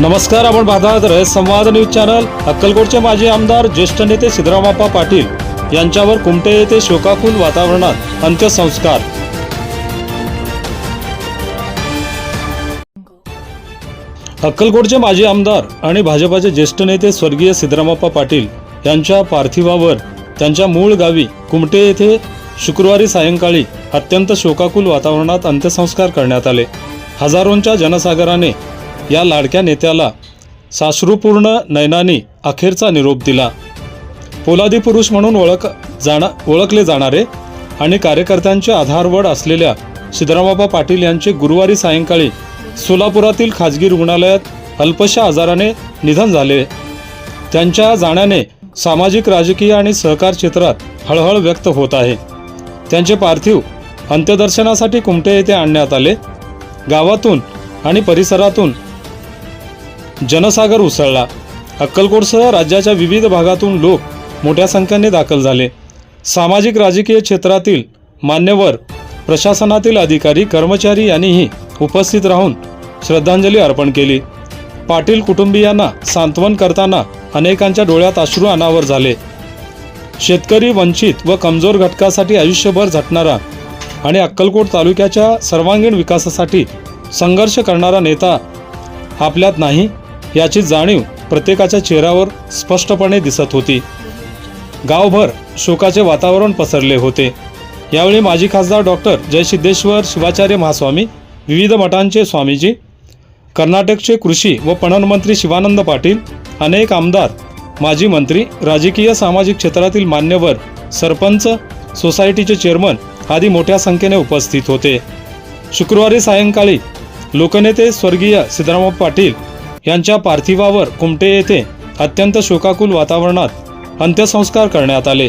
नमस्कार आपण पाहत आहात संवाद न्यूज चॅनल. अक्कलकोटचे माजी आमदार ज्येष्ठ नेते सिद्धरामाप्पा पाटील यांच्यावर कुमटे येथे शोकाकुल वातावरणात अंत्यसंस्कार. अक्कलकोटचे माजी आमदार आणि भाजपाचे ज्येष्ठ नेते स्वर्गीय सिद्धरामाप्पा पाटील यांच्या पार्थिवावर त्यांच्या मूळ गावी कुमटे येथे शुक्रवारी सायंकाळी अत्यंत शोकाकुल वातावरणात अंत्यसंस्कार करण्यात आले. हजारोंच्या जनसागराने या लाडक्या नेत्याला साश्रुपूर्ण नयनानी अखेरचा निरोप दिला. पोलादी पुरुष म्हणून ओळख जाणा ओळखले जाणारे आणि कार्यकर्त्यांचे आधारवड असलेल्या सिद्धरामबाबा पाटील यांचे गुरुवारी सायंकाळी सोलापुरातील खाजगी रुग्णालयात अल्पशा आजाराने निधन झाले. त्यांच्या जाण्याने सामाजिक राजकीय आणि सहकार क्षेत्रात हळहळ व्यक्त होत आहे. त्यांचे पार्थिव अंत्यदर्शनासाठी कुमटे येथे आणण्यात आले. गावातून आणि परिसरातून जनसागर उसळला. अक्कलकोटसह राज्याच्या विविध भागातून लोक मोठ्या संख्येने दाखल झाले. सामाजिक राजकीय क्षेत्रातील मान्यवर प्रशासनातील अधिकारी कर्मचारी यांनीही उपस्थित राहून श्रद्धांजली अर्पण केली. पाटील कुटुंबियांना सांत्वन करताना अनेकांच्या डोळ्यात अश्रू अनावर झाले. शेतकरी वंचित व कमजोर घटकासाठी आयुष्यभर झटणारा आणि अक्कलकोट तालुक्याच्या सर्वांगीण विकासासाठी संघर्ष करणारा नेता आपल्यात नाही याची जाणीव प्रत्येकाच्या चेहऱ्यावर स्पष्टपणे दिसत होती. गावभर शोकाचे वातावरण पसरले होते. यावेळी माजी खासदार डॉक्टर जयसिद्धेश्वर शिवाचार्य महास्वामी विविध मठांचे स्वामीजी कर्नाटकचे कृषी व पणन मंत्री शिवानंद पाटील अनेक आमदार माजी मंत्री राजकीय सामाजिक क्षेत्रातील मान्यवर सरपंच सोसायटीचे चेअरमन आदी मोठ्या संख्येने उपस्थित होते. शुक्रवारी सायंकाळी लोकनेते स्वर्गीय सिद्धरामप्पा पाटील यांच्या पार्थिवावर कुमटे येथे अत्यंत शोकाकुल वातावरणात अंत्यसंस्कार करण्यात आले.